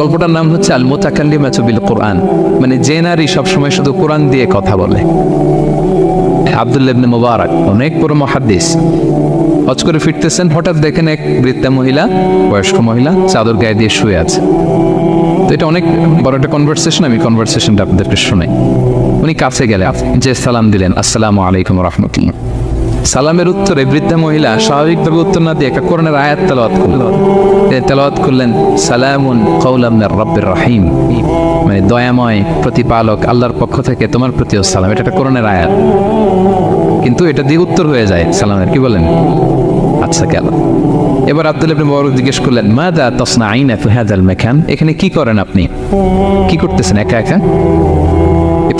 গল্পটার নাম হচ্ছে আল মোতাকাল্লিমাতু বিল কোরআন। মানে যে নারী সবসময় শুধু কোরআন দিয়ে কথা বলে। আব্দুল্লাহ ইবনে মুবারক, অনেক বড় মহাদ্দিস। হজ করে ফিরতেছেন, হঠাৎ দেখেন এক বৃদ্ধা মহিলা, বয়স্ক মহিলা, চাদর গায়ে দিয়ে শুয়ে আছে। তো এটা অনেক বড় একটা কনভারসেশন আমি কনভারসেশনটা আপনাদেরকে শোনাই। উনি কাছে গেলে, যে সালাম দিলেন, আসসালামু আলাইকুম রহমতুল্লাহ। সালামের উত্তরে বৃদ্ধা মহিলা স্বাভাবিকভাবে উত্তর না দিয়ে কোরআনের আয়াত তেলাওয়াত করলেন। তেলাওয়াত করলেন, সালামুন কৌলাম রব্বের রহিম। মানে দয়াময় প্রতিপালক আল্লাহর পক্ষ থেকে তোমার প্রতিও সালাম। এটা একটা কোরআনের আয়াত। কিন্তু এটা দিয়ে উত্তর হয়ে যায় সালামের। কি বলেন? আচ্ছা কেন এবার আব্দুল ইবনে বড় জিজ্ঞেস করলেন মা দা তসনা আইনা ফি হাদাল মেকান? এখানে কি করেন আপনি? কি করতেছেন? একা একা?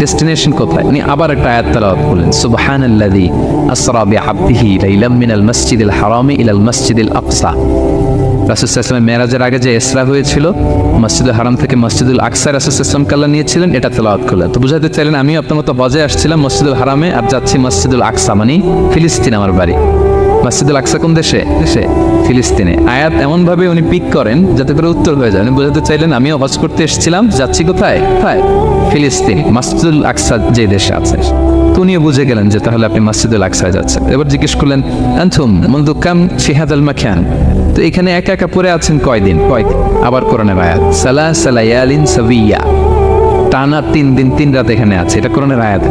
ডেস্টিনেশন কোথায়? উনি আবার একটা আয়াত তেলাওয়াত করলেন, সুবহানাল্লাযী আসরা বিআবদিহি লাইলাম মিনাল মাসজিদিল হারামি ইলাল মাসজিদিল আকসা। রাসূল সাল্লাল্লাহু মেরাজের আগে যে ইসরা হয়েছিল, মসজিদুল হারাম থেকে মসজিদুল আকসা রাসূল সাল্লাল্লাহু কাল্লা নিয়েছিলেন, এটা তেলাওয়াত করলেন। তো বুঝাতে চাইলেন, আমি আপনার মতো হজে আসছিলাম মসজিদুল হারামে আর যাচ্ছি মসজিদুল আকসা মানে ফিলিস্তিন আমার বাড়ি। মসজিদুল আকসা কোন দেশে? দেশে। ফিলিস্তিনে। আয়াত এমন ভাবে উনি পিক করেন যাতে করে উত্তর হয়ে যায়। উনি বোঝাতে চাইলেন, আমিও হজ করতে এসেছিলাম, যাচ্ছি কোথায়? কোথায় ফিলিস্তিন, মসজিদুল আকসা যে দেশে আছে। উনিও বুঝে গেলেন যে তাহলে আপনি মসজিদুল আকসায় যাচ্ছেন। এবার জিজ্ঞেস করলেন আনথুম মন্দু কাম শিহাদ আল মাখান? তো এখানে একা একা পড়ে আছেন কয়দিন? কয়দিন? আবার কোরআনের আয়াত সালা সালায়ালিন সাবিয়া। টানা তিন দিন, তিন রাত এখানে আছে। এটা কোরআনের আয়াত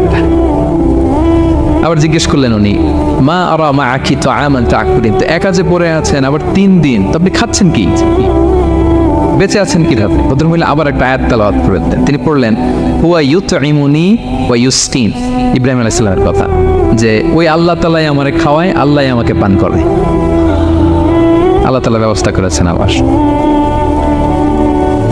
আবার জিজ্ঞেস করলেন উনি, মা আরা মা আখি তো আমান তাকুলিন তো একা যে পড়ে আছেন, আবার তিন দিন, তো আপনি খাচ্ছেন কি? বেঁচে আছেন কীভাবে? ভদ্রমহিলা আবার একটা আয়াত তালাওয়াত দেন তিনি পড়লেন, হুয়া ইউত ইমুনি ওয়া ইউস্টিন ইব্রাহিম আলাইহিস সালামের কথা, যে ওই আল্লাহ তালাই আমারে খাওয়ায়, আল্লাহ আমাকে পান করে। আল্লাহ তালা ব্যবস্থা করেছেন আবার।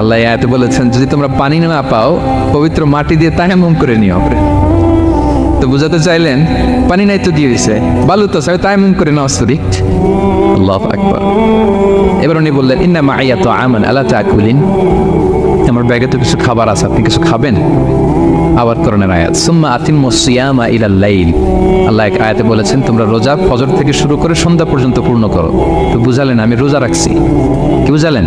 আল্লাহ আয়াতে বলেছেন, যদি তোমরা পানি না পাও, পবিত্র মাটি দিয়ে তায়াম্মুম করে নিও তো বুঝাতে চাইলেন, পানি নাই তো দিয়ে দিছে। বালু তো সাথে তায়াম্মুম করে নাও, সরি। আল্লাহ এবার উনি বললেন, ইন্না মাইয়া তো আমান আল্লাহ তাকুলিন আমার ব্যাগে তো কিছু খাবার আছে, আপনি কিছু খাবেন? আবার করণের আয়াত, সুম্মা আতিম সিয়ামা ইলাল লাইল আল্লাহ এক আয়াতে বলেছেন, তোমরা রোজা ফজর থেকে শুরু করে সন্ধ্যা পর্যন্ত পূর্ণ করো। তো বুঝালেন, আমি রোজা রাখছি। কি বুঝালেন?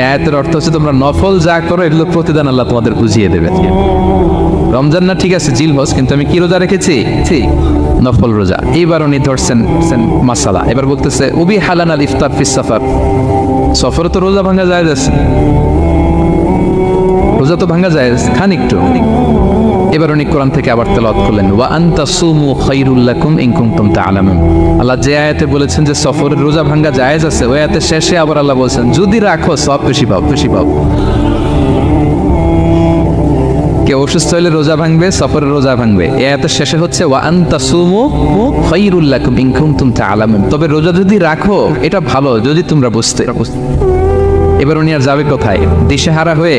আয়াতের অর্থ হচ্ছে তোমরা নফল যা করো এগুলো প্রতিদান আল্লাহ তোমাদের বুঝিয়ে দেবে। রমজান না ঠিক আছে জিল হস কিন্তু আমি কি রোজা রেখেছি? ঠিক নফল রোজা। এইবার উনি ধরছেন মাসালা। এবার বলতেছে উবি হালান আল ইফতার ফিস সফর। সফরে তো রোজা ভাঙা যায় রোজা তো ভাঙা যায় খান একটু। এবার উনি কোরআন থেকে আবার তেলাওয়াত করলেন, ওয়া আনতা সুমু খাইরুল লাকুম ইন কুনতুম তাআলামুন। আল্লাহ যে আয়াতে বলেছেন যে সফরের রোজা ভাঙা জায়েজ আছে, ওই আয়াতে শেষে আবার আল্লাহ বলছেন, যদি রাখো, সব বেশি পাও বেশি পাও। কেউ অসুস্থ হলে রোজা ভাঙবে, সফরের রোজা ভাঙবে। এ আয়াতের শেষে হচ্ছে, ওয়া আনতা সুমু খাইরুল লাকুম ইন কুনতুম তাআলামুন। তবে রোজা যদি রাখো, এটা ভালো, যদি তোমরা বুঝতে। এবার উনি আর যাবে কোথায়? দিশেহারা হয়ে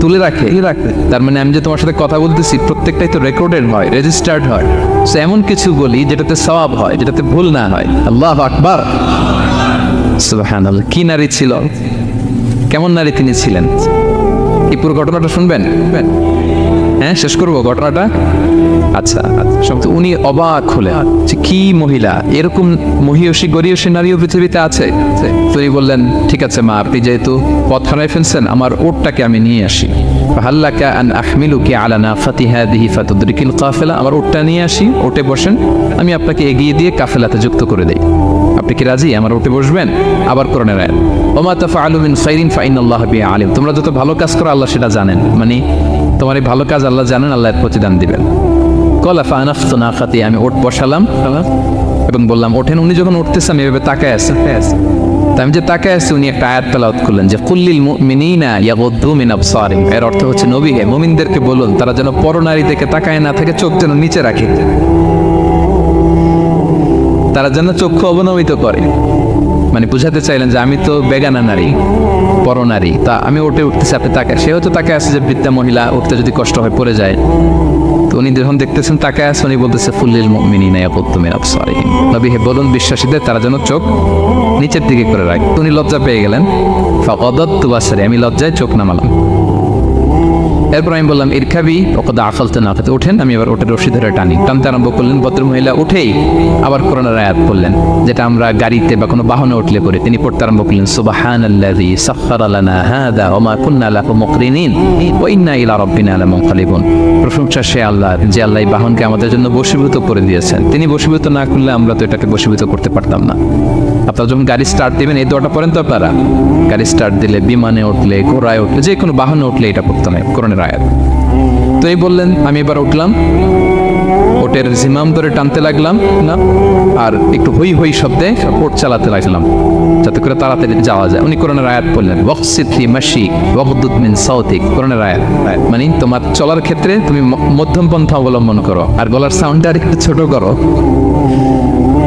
তুলে রাখে। রাখে। তার মানে আমি যে তোমার সাথে কথা বলতেছি, প্রত্যেকটাই তো রেকর্ডেড হয় রেজিস্টার্ড হয়। সো এমন কিছু বলি যেটাতে সওয়াব হয়, যেটাতে ভুল না হয়। আল্লাহ আকবার। কি নারী ছিল? কেমন নারী তিনি ছিলেন? এই পুরো ঘটনাটা শুনবেন? হ্যাঁ শেষ করব ঘটনাটা? আচ্ছা আচ্ছা। উনি অবাক হলেন যে কি মহিলা? এরকম মহিয়সী গরিয়সী নারীও পৃথিবীতে আছে? তো বললেন, ঠিক আছে মা, আপনি যেহেতু পথ হারাই ফেলছেন, আমার ওটটাকে আমি নিয়ে আসি। হাল্লাকা আন আলানা ফাতিহা দিহি ফাতুদ্রিকিল কাফেলা। আমার নিয়ে আসি বসেন। আমি আপনাকে এগিয়ে দিয়ে কাফেলাতে যুক্ত করে দেই। আপনি কি রাজি? আমার বসবেন। আবার কোরআনের আয়াত ওমা মিন খাইরিন ফাইনাল্লাহ বি আলিম। তোমরা যত ভালো কাজ করো, আল্লাহ সেটা জানেন। মানে তোমার এই ভালো কাজ আল্লাহ জানেন, আল্লাহ প্রতিদান দিবেন। কলা ফানাফতু নাকাতি আমি ওট বসালাম। এবং বললাম, ওঠেন। উনি যখন উঠতেছে আমি এভাবে তাকায় আছে। তা আমি যে তাকায় আছি, উনি একটা আয়াত তেলাওয়াত করলেন যে, কুল্লিল মুমিনিনা ইয়াগুদ্দু মিন আবসারিম। এর অর্থ হচ্ছে, নবী হে, মুমিনদেরকে বলুন, তারা যেন পরনারী দেখে তাকায় না থাকে, চোখ যেন নিচে রাখে। তারা যেন চক্ষু অবনমিত করে। মানে বুঝাতে চাইলেন যে, আমি তো বেগানা নারী, পরনারী। তা আমি উঠে উঠতেছি, আপনি তাকে সেও তো তাকে আছে যে, বৃদ্ধা মহিলা, উঠতে যদি কষ্ট হয়, পড়ে যায়। উনি যখন দেখতেছেন তাকে আছে, উনি বলতেছে, ফুল্লিল মিনি আপত্তমের সরি নবী হে বলুন বিশ্বাসীদের, তারা যেন চোখ নিচের দিকে করে রাখে। উনি লজ্জা পেয়ে গেলেন। ফকদত তুবাসারি আমি লজ্জায় চোখ নামালাম। এরপর আমি বললাম ইরখাবি ওকদা আফালতে না খেতে ওঠেন আমি এবার ওটা রশি ধরে টানি। টানতে আরম্ভ করলেন, ভদ্র মহিলা উঠেই আবার কোরআনের আয়াত করলেন যেটা আমরা গাড়িতে বা কোনো বাহনে উঠলে করে তিনি পড়তে আরম্ভ করলেন সুবাহান আল্লাযী সাখখারা লানা হাদা ওয়া মা কুন্না লাহু মুকরিনিন ইন্না ইলা রাব্বিনা প্রশংসা সে আল্লাহ, যে আল্লাহ এই বাহনকে আমাদের জন্য বশীভূত করে দিয়েছেন। তিনি বশীভূত না করলে আমরা তো এটাকে বশীভূত করতে পারতাম না। আপনারা যখন গাড়ি স্টার্ট দিবেন, এই দোয়াটা পড়েন তো আপনারা? গাড়ি স্টার্ট দিলে বিমানে উঠলে, ঘোড়ায় উঠলে, যে কোনো বাহনে উঠলে এটা পড়তে হয় কোরআনের আয়াত। তো এই বললেন, আমি এবার উঠলাম, ওটের জিমাম ধরে টানতে লাগলাম, না? আর একটু হই হই শব্দে ওট চালাতে লাগলাম, যাতে করে তাড়াতাড়ি যাওয়া যায়। উনি কোরআনের আয়াত বললেন ওয়াকসিদ্দি মাসি ওয়াকদুদ মিন সাউতিক কোরআনের আয়াত। মানে তোমার চলার ক্ষেত্রে তুমি মধ্যম পন্থা অবলম্বন করো, আর গলার সাউন্ডটা আর একটু ছোট করো।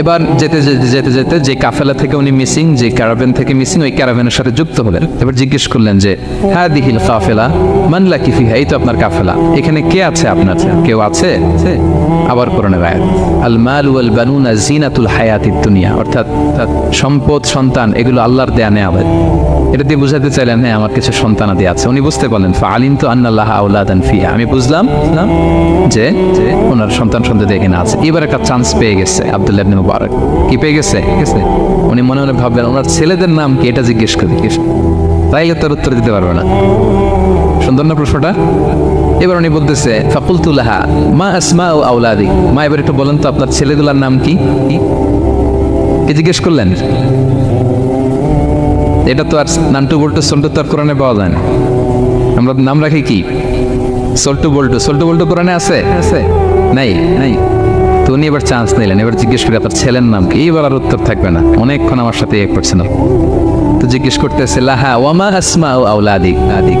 এবার যেতে যেতে যেতে যেতে যে কাফেলা থেকে উনি মিসিং যে ক্যারাভেন থেকে মিসিং ওই ক্যারাভেনের সাথে যুক্ত হলেন। এবার জিজ্ঞেস করলেন যে হ্যাঁ দিহিল কাফেলা মানলা কিফি এই তো আপনার কাফেলা। এখানে কে আছে আপনার? কেউ আছে? আবার কোরআনের আয়াত। আল মাল ওয়াল বানুনা জিনাতুল হায়াতিদ দুনিয়া। অর্থাৎ সম্পদ, সন্তান, এগুলো আল্লাহর দেয়া নেওয়া এটা দিয়ে বুঝাতে চাইলেন হ্যাঁ আমার কিছু সন্তানাদি আছে। উনি বুঝতে পারলেন ফালিম তো আন্নাল্লাহ আউলাদান ফিয়া আমি বুঝলাম বুঝলাম যে ওনার সন্তান সন্ততি এখানে আছে। এবার একটা চান্স পেয়ে গেছে আব্দুল্লাহ ইবনে মুবারক। কি পেয়ে গেছে? গেছে? উনি মনে মনে ভাবলেন, ওনার ছেলেদের নাম কি? এটা জিজ্ঞেস করি তাইলে তার উত্তর দিতে পারবে না। সুন্দর না প্রশ্নটা। এবার উনি বলতেছে ফাকুলতুল্লাহা মা আসমা ও আউলাদি মা, এবার একটু বলেন তো, আপনার ছেলেগুলার নাম কি? কি? জিজ্ঞেস করলেন? এটা তো আর নান্টু বল্টু সল্টু তো আর কোরআনে পাওয়া যায় না। আমরা নাম রাখি কি? সল্টু বল্টু। সল্টু বল্টু কোরআনে আছে? আছে। নাই? নাই। তো উনি এবার চান্স নিলেন। এবার জিজ্ঞেস করে, আপনার ছেলের নাম কি? এইবার আর উত্তর থাকবে না। অনেকক্ষণ আমার সাথে এক করছেন তো জিজ্ঞেস করতেছে, লাহা ওয়ামা আসমা ও আউলাদিক আদিক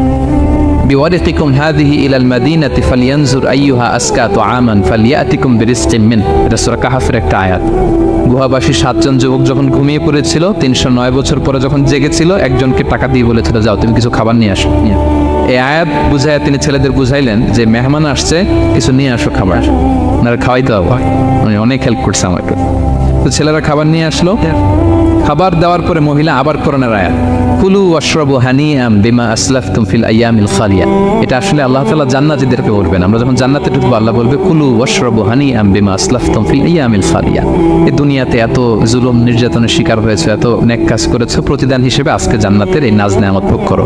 বিওয়ারিকুম هذه إلى المدينة فلينظر أيها আসকা طعاما فليأتكم برزق বিরিস্তিম মিন এটা সুরা কাহাফের একটা আয়াত। গুহাবাসী সাতজন যুবক যখন ঘুমিয়ে পড়েছিল, তিনশো নয় বছর পরে যখন জেগেছিল, একজনকে টাকা দিয়ে বলেছিল, যাও, তুমি কিছু খাবার নিয়ে আসো। এই আয়াত বুঝায় তিনি ছেলেদের বুঝাইলেন যে, মেহমান আসছে, কিছু নিয়ে আসো খাবার। ওনারা খাওয়াইতে হবে উনি অনেক হেল্প করছে আমাকে। তো ছেলেরা খাবার নিয়ে আসলো। খাবার দেওয়ার পরে মহিলা আবার করোনার আয়াত। কুলু ওয়াশরাবু হানিয়াম বিমা আসলাফ তুমফিল আয়ামিল খালিয়া। এটা আসলে আল্লাহ তালা জান্নাতিদেরকে বলবেন। আমরা যখন জান্নাতে ঢুকবো, আল্লাহ বলবে, কুলু ওয়াশরাবু হানিয়াম বিমা আসলাফ তুমফিল আয়ামিল খালিয়া। এই দুনিয়াতে এত জুলুম, নির্যাতনের শিকার হয়েছে, এত নেক কাজ করেছে, প্রতিদান হিসেবে আজকে জান্নাতের এই নাজ নেয়ামত ভোগ করো।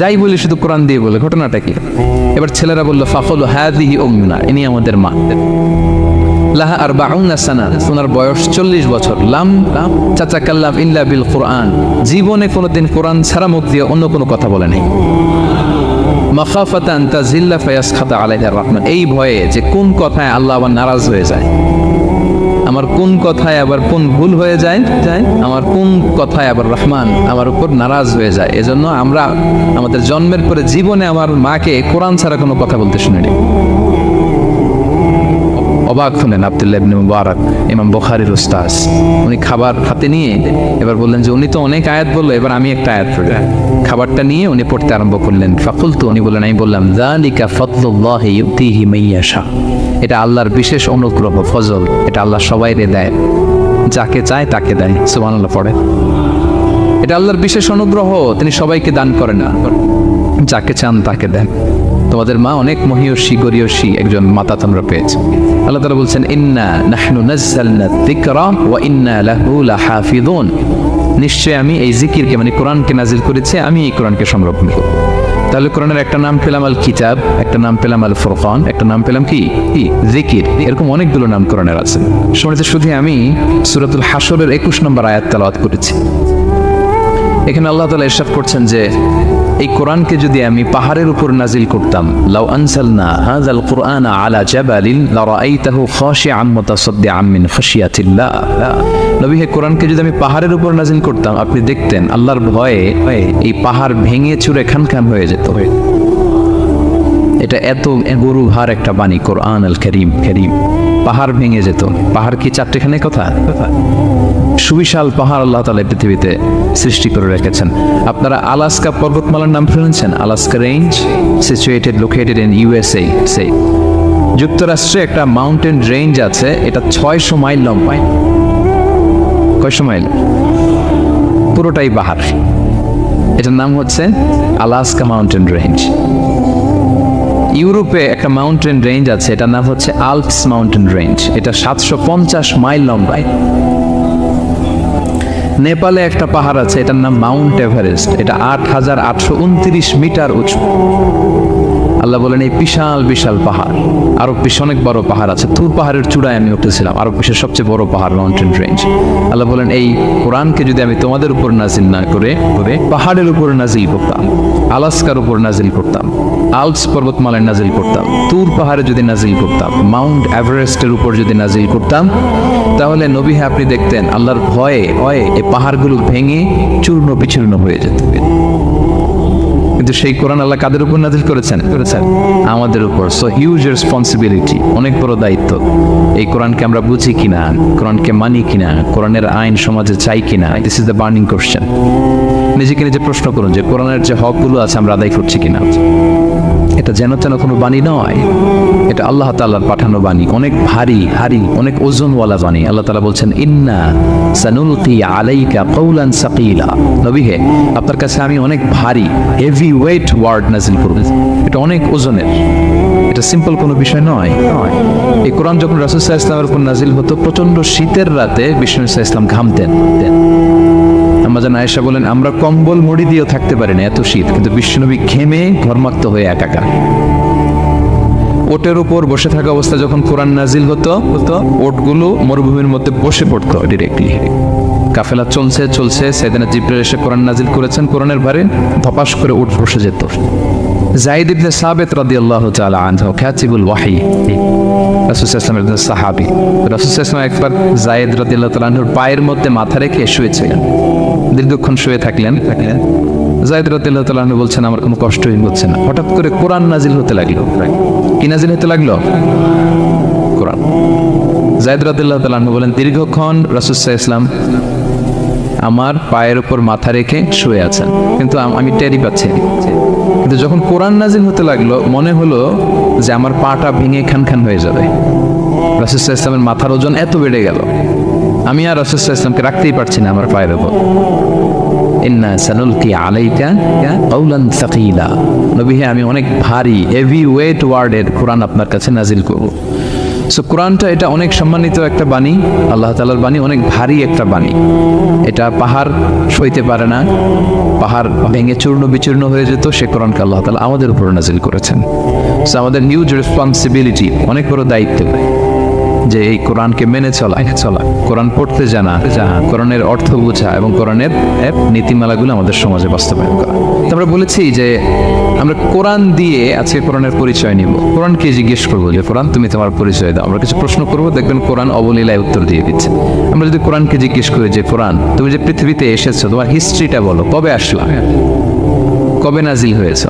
যাই বলি শুধু কোরআন দিয়ে বলে, ঘটনাটা কি? এবার ছেলেরা বলল ফাফল হাদিহি উম্মুনা, ইনি আমাদের মা। লাহা আর সানা ওনার বয়স চল্লিশ বছর। লাম, চাচা কাল্লাম ইল্লা বিল কোরআন, জীবনে কোনোদিন কোরআন ছাড়া মুখ দিয়ে অন্য কোনো কথা বলে নাই। মাখাফাতান তাজিল্লা ফায়াস খাতা আলাইহা রহমান, এই ভয়ে যে কোন কথায় আল্লাহ আবার নারাজ হয়ে যায়। আমার কোন কথায় আবার কোন ভুল হয়ে যায়? যায়? আমার কোন কথায় আবার রহমান আমার উপর নারাজ হয়ে যায়? এজন্য আমরা আমাদের জন্মের পরে জীবনে আমার মাকে কোরআন ছাড়া কোনো কথা বলতে শুনিনি। অবাক হলেন আব্দুল্লাহ ইবনে মুবারক, ইমাম বুখারীর উস্তাজ উনি খাবার হাতে নিয়ে এবার বললেন যে, উনি তো অনেক আয়াত বলল, এবার আমি একটা আয়াত পড়ি। খাবারটা নিয়ে উনি পড়তে আরম্ভ করলেন। ফাকুলতু উনি বললেন, আমি বললাম, যালিকা ফাদলুল্লাহি ইউতিহি মাইয়াশা। এটা আল্লাহর বিশেষ অনুগ্রহ, ফজল। এটা আল্লাহ সবাইরে দেয়। যাকে চায় তাকে দেয়। সুবহানাল্লাহ পড়ে এটা আল্লাহর বিশেষ অনুগ্রহ, তিনি সবাইকে দান করেন না। যাকে চান তাকে দেন। তোমাদের মা অনেক মহিয়সী, গরিয়সী একজন মাতা তোমরা পেয়েছে। আল্লাহ তাআলা বলছেন, ইন্না নাহনু নাযালনা যিকরা ওয়া ইন্না লাহু লাহাফিযুন। নিশ্চয় আমি এই জিকিরকে মানে কোরআনকে নাজিল করেছি, আমি এই কোরআনকে সংরক্ষণ করব। তাহলে কোরআনের একটা নাম পেলাম আল কিতাব, একটা নাম পেলাম আল ফুরকান, একটা নাম পেলাম কি? কি জিকির। এরকম অনেকগুলো নাম কোরআনের আছে। শুনেছি শুধু আমি সূরাতুল হাসরের 21 নম্বর আয়াত তেলাওয়াত করেছি। এখানে আল্লাহ তালা ইরশাদ করছেন যে, এই কোরআনকে যদি আমি পাহাড়ের উপর নাজিল করতাম, লাউ আনসালনা হাযাল কুরআন আলা জাবালিন লারাআইতাহু খাশিআন মুতাসাদ্দিআন মিন খাশিয়াতিল্লাহ। নবী কোরআনকে যদি আমি পাহাড়ের উপর নাজিল করতাম, আপনি দেখতেন আল্লাহর ভয়ে এই পাহাড় ভেঙে চুরে খান খান হয়ে যেত। এটা এত গরু ভার একটা বাণী, কোরআন আল করিম করিম। পাহাড় ভেঙে যেত। পাহাড় কি চারটেখানে কথা? সুবিশাল পাহাড় আল্লাহ তালা পৃথিবীতে সৃষ্টি করে রেখেছেন। আপনারা আলাস্কা পর্বতমালার নাম শুনেছেন? Alaska range situated located in USA সে যুক্তরাষ্ট্রে একটা মাউন্টেন রেঞ্জ আছে, এটা ছয়শো মাইল লম্বা। কয়শো মাইল পুরোটাই পাহাড় এটার নাম হচ্ছে আলাস্কা মাউন্টেন রেঞ্জ। ইউরোপে একটা মাউন্টেন রেঞ্জ আছে, এটার নাম হচ্ছে আলপস মাউন্টেন রেঞ্জ। এটা সাতশো পঞ্চাশ মাইল লম্বায়। নেপালে একটা পাহাড় আছে, এটার নাম মাউন্ট এভারেস্ট। এটা আট হাজার আটশো উনত্রিশ মিটার উঁচু। আল্লাহ বলেন, এই বিশাল বিশাল পাহাড়, আরও বেশ অনেক বড় পাহাড় আছে। তুর পাহাড়ের চূড়ায় আমি উঠেছিলাম, আরও বিশ্বের সবচেয়ে বড় পাহাড় মাউন্টেন রেঞ্জ আল্লাহ বলেন, এই কোরআনকে যদি আমি তোমাদের উপর নাজিল না করে করে পাহাড়ের উপর নাজিল করতাম, আলাস্কার উপর নাজিল করতাম, আলপস পর্বতমালায় নাজিল করতাম তুর পাহাড়ে যদি নাজিল করতাম, মাউন্ট এভারেস্টের উপর যদি নাজিল করতাম, তাহলে নবী, আপনি দেখতেন, আল্লাহর ভয়ে ভয়ে এই পাহাড়গুলো ভেঙে চূর্ণ বিচূর্ণ হয়ে যেত। কিন্তু সেই কোরআন আল্লাহ কাদের উপর নাজিল করেছেন? করেছেন আমাদের উপর। সো হিউজ রেসপন্সিবিলিটি অনেক বড় দায়িত্ব। এই কোরআনকে আমরা বুঝি কিনা? কোরআনকে মানি কিনা? কোরআনের আইন সমাজে চাই কিনা? This is the burning question নিজেকে নিজে প্রশ্ন করুন যে কোরআনের যে হকগুলো আছে, আমরা আদায় করছি কিনা? এটা যেন তেন কোনো বাণী নয়। এটা আল্লাহ তাআলার পাঠানো বাণী। অনেক ভারী, হারি, অনেক ওজনওয়ালা বাণী। আল্লাহ তালা বলছেন, ইন্না সানুলকি আলাইকা কৌলান সাকিলা। নবী হে, আপনার কাছে আমি অনেক ভারী হেভি ওয়েট ওয়ার্ড নাজিল করব। এটা অনেক ওজনের। এটা সিম্পল কোনো বিষয় নয়। এই কোরআন যখন রাসুল আলাইহি ইসলামের উপর নাজিল হতো প্রচণ্ড শীতের রাতে বিষ্ণু ইসলাম ঘামতেন। আমাজন আয়েশা বলেন, আমরা কম্বল মুড়ি দিয়েও থাকতে পারি না এত শীত। কিন্তু বিশ্বনবী ঘেমে ঘর্মাক্ত হয়ে একাকার। ওটের উপর বসে থাকা অবস্থা যখন কোরআন নাজিল হতো হতো ওটগুলো মরুভূমির মধ্যে বসে পড়তো ডিরেক্টলি কাফেলা চলছে চলছে। সেদিন জিব্রাইল এসে কোরআন নাজিল করেছেন। কোরআনের ভারে ধপাস করে উঠ বসে যেত। জাইদ ইবনে সাবেত রাদিয়াল্লাহু তাআলা আনহু কাতিবুল ওয়াহি। সাল্লাল্লাহু আলাইহি সাহাবী। সাল্লাল্লাহু একবার জায়েদ রাদিয়াল্লাহু তাআলা আনহুর পায়ের মধ্যে মাথা রেখে শুয়েছিলেন। দীর্ঘক্ষণ শুয়ে থাকলেন। থাকলেন জায়দ রাদিয়াল্লাহু তাআলা আনহু বলছেন, আমার কোনো কষ্টই হচ্ছে না। হঠাৎ করে কোরআন নাজিল হতে লাগল। কি নাজিল হতে লাগল? কোরআন। জায়দ রাদিয়াল্লাহু তাআলা আনহু বলেন, দীর্ঘক্ষণ সাল্লাল্লাহু ইসলাম আমার পায়ের উপর মাথা রেখে শুয়ে আছেন। কিন্তু আমি টেরি পাচ্ছি। কিন্তু যখন কোরআন নাজিল হতে লাগল, মনে হলো যে আমার পাটা ভেঙে খান খান হয়ে যাবে। সাল্লাল্লাহু ইসলামের মাথার ওজন এত বেড়ে গেল। আমি আর সাল্লাল্লাহু ইসলামকে রাখতেই পারছি না আমার পায়ের উপর ইন্না সাকিলা। আমি অনেক ভারী হেভি ওয়েট ওয়ার্ডের কোরআন আপনার কাছে নাজিল করব। সো কোরআনটা এটা অনেক সম্মানিত একটা বাণী, আল্লাহ তালার বাণী, অনেক ভারী একটা বাণী। এটা পাহাড় সইতে পারে না, পাহাড় ভেঙে চূর্ণ বিচূর্ণ হয়ে যেত, সে কোরআনকে আল্লাহ তালা আমাদের উপর নাজিল করেছেন। সো আমাদের নিউজ রেসপন্সিবিলিটি অনেক বড় দায়িত্ব। যে এই কোরআনকে মেনে চলা চলা। কোরআন পড়তে জানা কোরআনের অর্থ বোঝা এবং কোরআনের নীতিমালাগুলো আমাদের সমাজে বাস্তবায়ন করা। আমরা বলেছি যে আমরা কোরআন দিয়ে আজকে কোরআনের পরিচয় নিব। কোরআনকে জিজ্ঞেস করব যে, কোরআন, তুমি তোমার পরিচয় দাও। আমরা কিছু প্রশ্ন করব, দেখবেন কোরআন অবলীলায় উত্তর দিয়ে দিচ্ছে। আমরা যদি কোরআনকে জিজ্ঞেস করি যে, কোরআন, তুমি যে পৃথিবীতে এসেছ, তোমার হিস্ট্রিটা বলো, কবে আসলা? কবে নাজিল হয়েছ?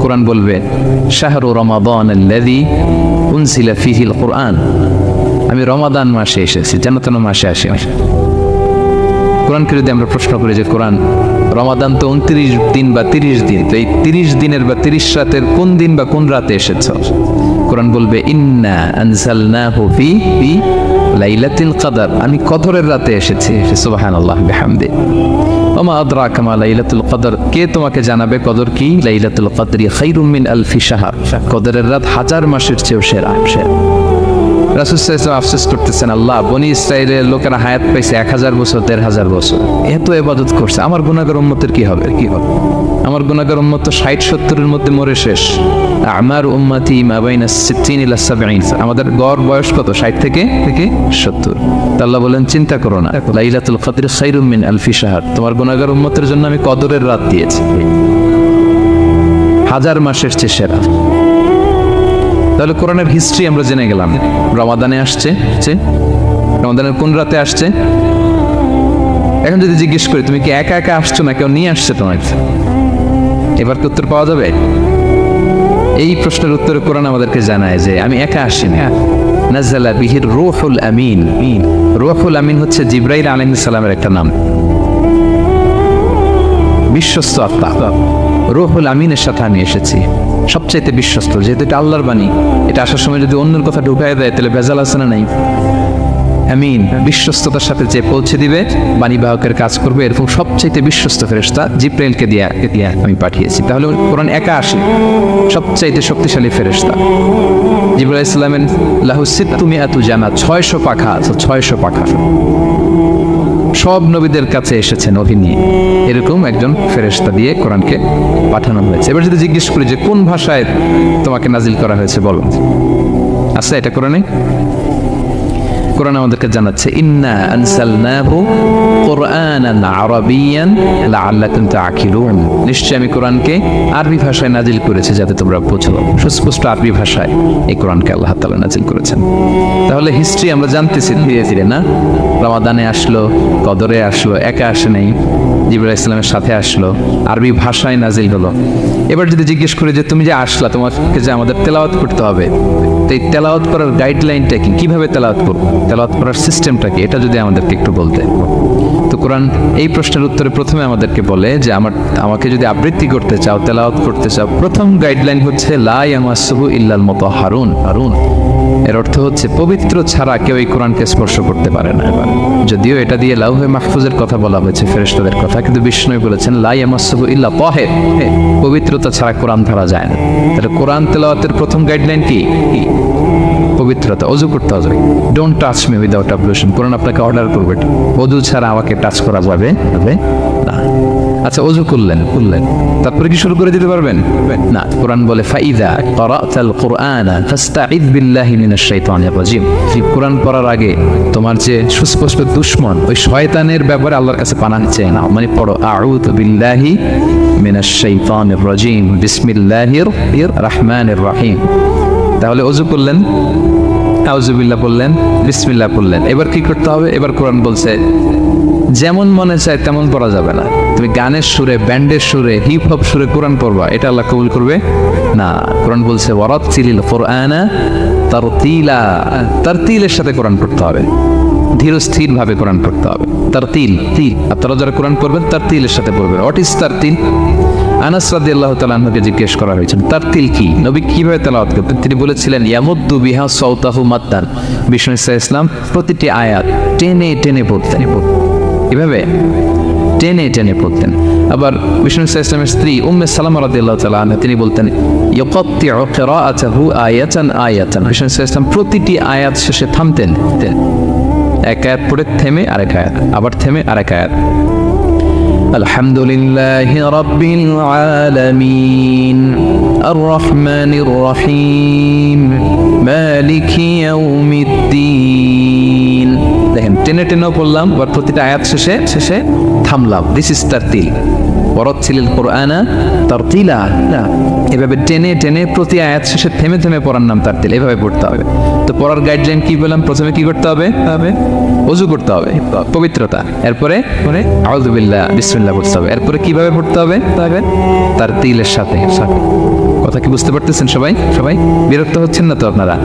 কোরআন বলবে, শাহরু রমাদান আল্লাযী উনজিলা ফীহিল কোরআন। আমি রমাদান মাসে এসেছি যেন তেন মাসে আসি কোরআনকে যদি আমরা প্রশ্ন করি যে, কোরআন, রমাদান তো উনত্রিশ দিন বা তিরিশ দিন, তো এই তিরিশ দিনের বা তিরিশ রাতের কোন দিন বা কোন রাতে এসেছ? কোরআন বলবে, ইন্না আনজালনাহু ফি ফি লাইলাতুল আমি কদরের রাতে এসেছি। সুবহানাল্লাহ ওমা আদরাকা মা লাইলাতুল কদর। কে তোমাকে জানাবে কদর কি? লাইলাতুল কদরি খাইরুম মিন আলফি শাহর। কদরের রাত হাজার মাসের চেয়েও সেরা সেরা। সাল্লাল্লাহু আফসোস করতেছেন, আল্লাহ, বনি লোকেরা হায়াত পাইছে এক হাজার বছর, দেড় হাজার বছর। এত এবাদত করছে। আমার উম্মতের কি হবে? কি হবে? আমার উম্মত তো ষাট, সত্তরের মধ্যে মরে শেষ। আমার উম্মতি আমাদের গড় বয়স কত? ষাট থেকে? থেকে সত্তর। আল্লাহ বলেন, চিন্তা করো না। লাইলাতুল মিন আলফি শাহর। তোমার গুণাগার উম্মতের জন্য আমি কদরের রাত দিয়েছি। হাজার মাসের চেয়ে সেরা। তাহলে কোরআনের হিস্ট্রি আমরা জেনে গেলাম। রমাদানে আসছে রমাদানের কোন রাতে আসছে? এখন যদি জিজ্ঞেস করি তুমি কি একা একা আসছো না কেউ নিয়ে আসছে তোমার এবার কি উত্তর পাওয়া যাবে? এই প্রশ্নের উত্তরে কোরআন আমাদেরকে জানায় যে আমি একা আসিনি। নাজালা বিহির রুহুল আমিন। রুহুল আমিন হচ্ছে জিব্রাইল আলাইহিস সালামের একটা নাম। বিশ্বস্ত আত্মা। রুহুল আমিনের সাথে আমি এসেছি। সবচাইতে বিশ্বস্ত, যেহেতু এটা আল্লাহর বাণী। এটা আসার সময় যদি অন্যের কথা ঢুকাই দেয়, তাহলে ভেজাল আছে না নাই? আমিন, বিশ্বস্ততার সাথে যে পৌঁছে দিবে, বাণী বাহকের কাজ করবে, এরকম সবচাইতে বিশ্বস্ত ফেরেশতা জিব্রাইলকে দিয়া দিয়া আমি পাঠিয়েছি। তাহলে কোরআন একা আসে, সবচাইতে শক্তিশালী ফেরেশতা। জিব্রাইল ইসলামের লাহু সিত্তুমি আতু জানা ছয়শো পাখা আছে, ছয়শো পাখা। সব নবীদের কাছে এসেছেন নবী নিয়ে। এরকম একজন ফেরেশতা দিয়ে কোরআনকে পাঠানো হয়েছে। এবার যদি জিজ্ঞেস করি যে কোন ভাষায় তোমাকে নাজিল করা হয়েছে, বলো। আচ্ছা এটা কোরআনে? কোরআন আমাদেরকে জানাচ্ছে নিশ্চয় আমি কোরআনকে আরবি ভাষায় নাজিল করেছি যাতে তোমরা সুস্পষ্ট আরবি ভাষায় এই কোরআনকে আল্লাহ নাজিল করেছেন। তাহলে হিস্ট্রি আমরা জানতেছি ধীরে ধীরে, না? রমাদানে আসলো, কদরে আসলো, একা আসে নেই ইসলামের সাথে আসলো, আরবি ভাষায় নাজিল হলো। এবার যদি জিজ্ঞেস করি যে, তুমি যে আসলা, তোমাকে যে আমাদের তেলাওয়াত করতে হবে? তো এই তেলাওয়াত করার গাইডলাইনটা কি? কীভাবে তেলাওয়াত করব? তেলাওয়াত করার সিস্টেমটা কি? এটা যদি আমাদেরকে একটু বলতে। তো কোরআন এই প্রশ্নের উত্তরে প্রথমে আমাদেরকে বলে যে, আমার, আমাকে যদি আবৃত্তি করতে চাও, তেলাওয়াত করতে চাও, প্রথম গাইডলাইন হচ্ছে লা ইয়ামাসসুহু ইল্লাল মুতাহহারুন হারুন। এর অর্থ হচ্ছে, পবিত্র ছাড়া কেউ এই কোরআনকে স্পর্শ করতে পারে না। যদিও এটা দিয়ে লাউহে মাহফুজের কথা বলা হয়েছে, ফেরেশতাদের কথা, কিন্তু বিষ্ণু বলেছেন, লা ইয়ামাসসুহু ইল্লা তাহের। পবিত্রতা ছাড়া কোরআন ধরা যায় না। তাহলে কোরআন তেলাওয়াতের প্রথম গাইডলাইন কি? পবিত্রতা, অজু করতে হবে। Don't touch me without ablution Quran আপনাকে অর্ডার করবে। অজু ছাড়া আমাকে টাচ করা যাবে আচ্ছা অজু করলেন করলেন। তারপরে কি শুরু করে দিতে পারবেন? না, কোরআন বলে, ফাইদা করাতাল কুরআনা ফাস্তাইদ বিল্লাহি মিনাশ শাইতানির রাজিম। এই কোরআন পড়ার আগে তোমার যে সুস্পষ্ট দুশমন, ওই শয়তানের ব্যাপারে আল্লাহর কাছে পানাহ চেয়ে মানে পড়ো, আউযু বিল্লাহি মিনাশ শাইতানির রাজিম। বিসমিল্লাহির রহমানির রহিম। তাহলে অজু করলেন আউজুবিল্লাহ বললেন বিসমিল্লাহ বললেন এবার কি করতে হবে? এবার কোরআন বলছে যেমন মনে চায় তেমন পড়া যাবে না। তুমি গানের সুরে, ব্যান্ডের সুরে হিপ হপ সুরে কোরআন পড়বা, এটা আল্লাহ কবুল করবে? না, কোরআন বলছে ওয়ারাত চিলিল কোরআনা তার তিলা তার তিলের সাথে কোরআন পড়তে হবে। ধীর স্থির ভাবে কোরআন পড়তে হবে। তার তিল তিল আপনারা যারা কোরআন পড়বেন তার তিলের সাথে পড়বেন। হোয়াট ইজ তার তিল আনাস রাদিয়াল্লাহু তাআলা আনহুকে জিজ্ঞেস করা হয়েছে তার তিল কি? নবী কীভাবে তেলাওয়াত করতেন? তিনি বলেছিলেন, ইয়ামুদ্দু বিহা সাউতাহু মাত্তান বিষ্ণু ইসা ইসলাম প্রতিটি আয়াত টেনে টেনে পড়তেন। এভাবে টেনে টেনে পড়তেন আবার বিষ্ণু ইসা ইসলামের স্ত্রী উম্মে সালামা রাদিয়াল্লাহু তাআলা আনহা তিনি বলতেন ইয়াকাত্তিউ কিরাআতাহু আয়াতান আয়াতান বিষ্ণু ইসা ইসলাম প্রতিটি আয়াত শেষে থামতেন এক আয়াত পড়ে থেমে আরেক আয়াত আবার থেমে আরেক আয়াত الحمد لله رب العالمين الرحمن الرحيم مالك يوم الدين দেখেন টেনে টেনেও পড়লাম আবার প্রতিটা আয়াত শেষে শেষে থামলাম। This is তারতিল পরচ্ছিলেন কোরআনা তারতিলা। না এভাবে টেনে টেনে প্রতি আয়াত শেষে থেমে থেমে পড়ার নাম তারতিল এভাবে পড়তে হবে। তো পড়ার গাইডলাইন কি বললাম প্রথমে কি করতে হবে? হবে। অজু করতে হবে পবিত্রতা। এরপরে পরে? আউযুবিল্লাহ বিসমিল্লাহ পড়তে হবে। এরপরে কীভাবে পড়তে হবে? তবে তার তিলের সাথে। সাথে। কথা কি বুঝতে পারতেছেন সবাই? সবাই? বিরক্ত হচ্ছেন না তো আপনারা?